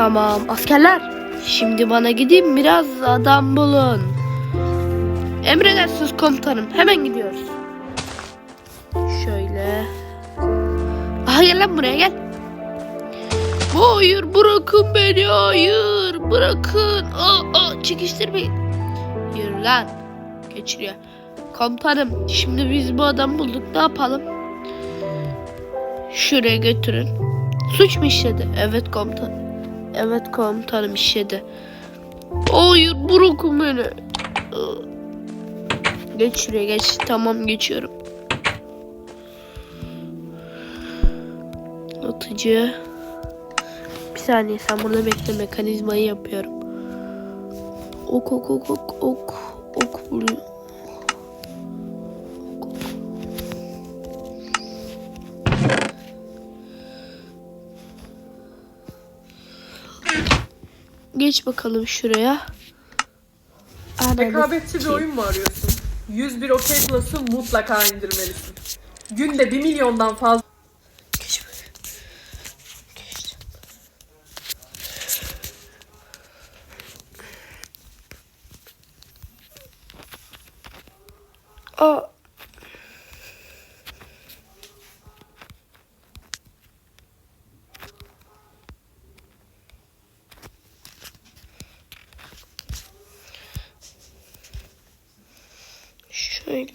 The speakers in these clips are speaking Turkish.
Tamam askerler. Şimdi bana gideyim biraz adam bulun. Emredersiniz komutanım. Hemen gidiyoruz. Şöyle. Aha gel lan buraya gel. Hayır bırakın beni hayır bırakın. Aa, aa, çekiştirmeyin. Yürü lan. Geçiriyor. Komutanım şimdi biz bu adamı bulduk ne yapalım? Şuraya götürün. Suç mu işledi? Evet komutan. Evet komutanım işledi. Hayır bırakın beni. Geç şuraya geç. Tamam geçiyorum. Atıcı. Bir saniye sen burada bekle mekanizmayı yapıyorum. Ok ok ok ok ok ok vuruyor. Geç bakalım şuraya. Ananı Rekabetçi bir oyun mu arıyorsun? 101 OK Plus'ı mutlaka indirmelisin. Günde 1 milyondan fazla Geç Öyle.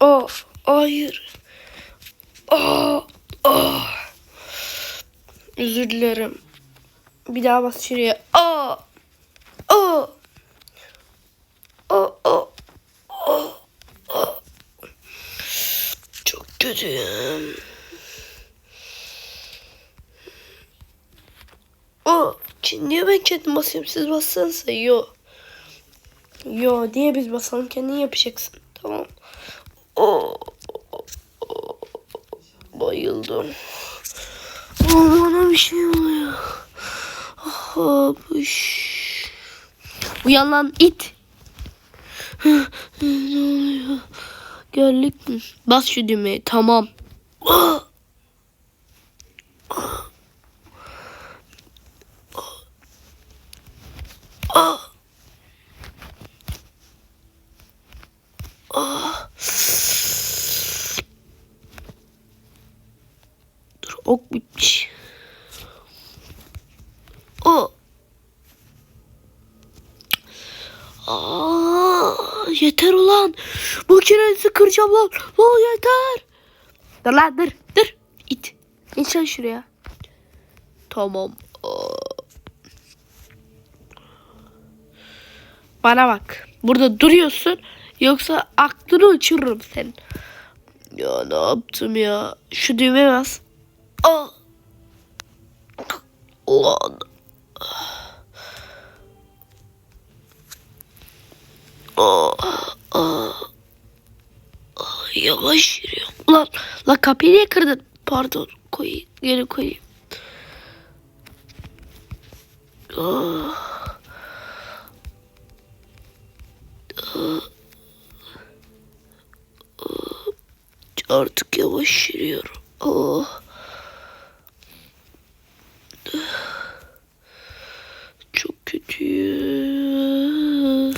Oh, hayır. Oh, oh. Özür dilerim. Bir daha bas şuraya. Oh, oh. Oh, oh, oh, oh. Çok kötüyüm. Oh, ki- niye ben kendim basıyorum? Siz bassanıza. Yo. Yo, diye biz basalım kendin yapacaksın. Tamam. Oh, oh, oh. Bayıldım. Oh, bana bir şey oluyor. Ah, buş. Uyan lan it. ne oluyor? Gördük mü? Bas şu düğmeye. Tamam. Ah! Ah! Ah! Dur ok bitmiş. O. Aa, yeter ulan. Makinenizi kıracağım lan. Lan yeter. Dur lan dur dur. İt. İt şuraya. Tamam. Bana bak. Burada duruyorsun. Yoksa aklını uçururum senin. Ya ne yaptım ya? Şu düğmeye bas. Aa. Ulan. Aa. Aa, Yavaş yürüyorum. Ulan, la kapıyı niye kırdın? Pardon. Koyayım. Geri koyayım. Aa. Aa. Aa. Artık yavaş yürüyorum. Oh. Çok kötüyüm.